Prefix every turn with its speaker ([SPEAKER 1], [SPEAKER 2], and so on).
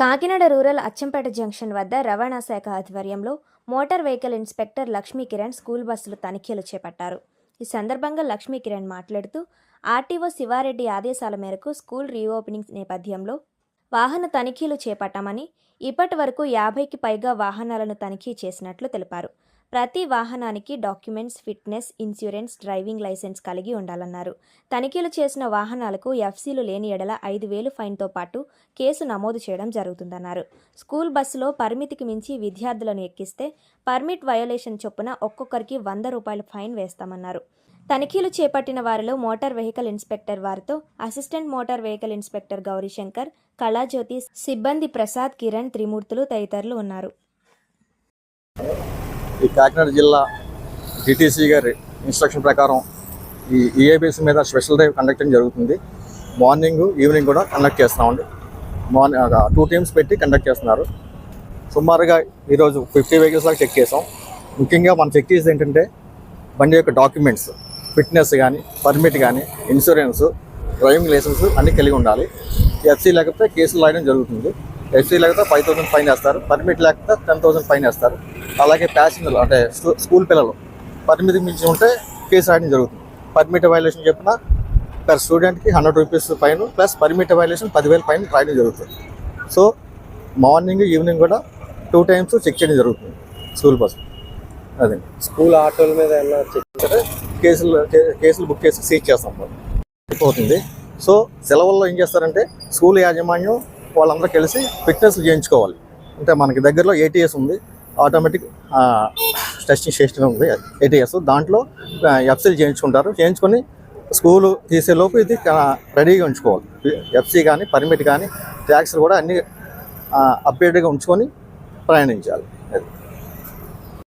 [SPEAKER 1] Kakinada rural Achampet junction వద్ద రవాణా శాఖ ఆధ్వర్యంలో motor vehicle inspector Lakshmikiran school బస్సులు తనిఖీలు చేపట్టారు. ఈ సందర్భంగా లక్ష్మీకిరణ్ మాట్లాడుతూ ఆర్టీఓ శివారెడ్డి ఆదేశాల మేరకు స్కూల్ రీఓపెనింగ్ నేపథ్యంలో వాహన తనిఖీలు చేపట్టామని ఇప్పటి వరకు యాభైకి పైగా వాహనాలను తనిఖీ చేసినట్లు తెలిపారు. ప్రతి వాహనానికి documents fitness insurance driving licence కలిగి ఉండాలన్నారు. తనిఖీలు చేసిన వాహనాలకు ఎఫ్సీలు లేని ఎడల ఐదు వేలు ఫైన్తో పాటు కేసు నమోదు చేయడం జరుగుతుందన్నారు. స్కూల్ బస్సులో పరిమితికి మించి విద్యార్థులను ఎక్కిస్తే పర్మిట్ వయోలేషన్ చొప్పున ఒక్కొక్కరికి వంద రూపాయల ఫైన్ వేస్తామన్నారు. తనిఖీలు చేపట్టిన వారిలో మోటార్ వెహికల్ ఇన్స్పెక్టర్ వారితో assistant motor vehicle inspector Gowrishankar Kalajyothi సిబ్బంది ప్రసాద్ కిరణ్ త్రిమూర్తులు తదితరులు ఉన్నారు.
[SPEAKER 2] ఈ కాకినాడ జిల్లా డిటీసీ గారి ఇన్స్ట్రక్షన్ ప్రకారం ఈ ఈఏబీసీ మీద స్పెషల్ డ్రైవ్ కండక్ట్ చేయడం జరుగుతుంది. మార్నింగ్ ఈవినింగ్ కూడా కండక్ట్ చేస్తామండి. మార్నింగ్ టూ టీమ్స్ పెట్టి కండక్ట్ చేస్తున్నారు. సుమారుగా ఈరోజు ఫిఫ్టీ వెహికల్స్ దాకా చెక్ చేసాం. ముఖ్యంగా మనం చెక్ చేసేది ఏంటంటే బండి యొక్క డాక్యుమెంట్స్ ఫిట్నెస్ కానీ పర్మిట్ కానీ ఇన్సూరెన్స్ డ్రైవింగ్ లైసెన్స్ అన్నీ కలిగి ఉండాలి. ఎఫ్సీ లేకపోతే కేసులు రాయడం జరుగుతుంది. ఎఫ్సీ లేకపోతే ఫైవ్ థౌసండ్ ఫైన్ వేస్తారు. పర్మిట్ లేకపోతే టెన్ థౌసండ్ ఫైన్ వేస్తారు. అలాగే ప్యాసింజర్లు అంటే స్కూ- స్కూల్ పిల్లలు పరిమితి మించి ఉంటే కేసు రాయడం జరుగుతుంది. పర్మిట్ వైలేషన్ చెప్పిన పర్ స్టూడెంట్కి hundred rupees fine plus permit violation పదివేల ఫైన్ రాయడం జరుగుతుంది. సో మార్నింగ్ ఈవినింగ్ కూడా టూ టైమ్స్ చెక్ చేయడం జరుగుతుంది స్కూల్ బస్ అదే.
[SPEAKER 3] స్కూల్ ఆటోల మీద ఏమన్నా చెక్
[SPEAKER 2] కేసులు కేసులు బుక్ చేసి సీజ్ చేస్తాం మనం. అయిపోతుంది. సో సెలవుల్లో ఏం చేస్తారంటే స్కూల్ యాజమాన్యం వాళ్ళందరూ కలిసి ఫిట్నెస్ చేయించుకోవాలి. అంటే మనకి దగ్గరలో ఏటీఎస్ ఉంది. ఆటోమేటిక్ టెస్టింగ్ స్టేషన్ ఉంది. ఏటీఎస్ దాంట్లో ఎఫ్సీలు చేయించుకుంటారు. చేయించుకొని స్కూలు తీసేలోపు ఇది రెడీగా ఉంచుకోవాలి. ఎఫ్సీ కానీ పర్మిట్ కానీ ట్యాక్స్ కూడా అన్ని అప్డేట్గా ఉంచుకొని ప్రయాణించాలి.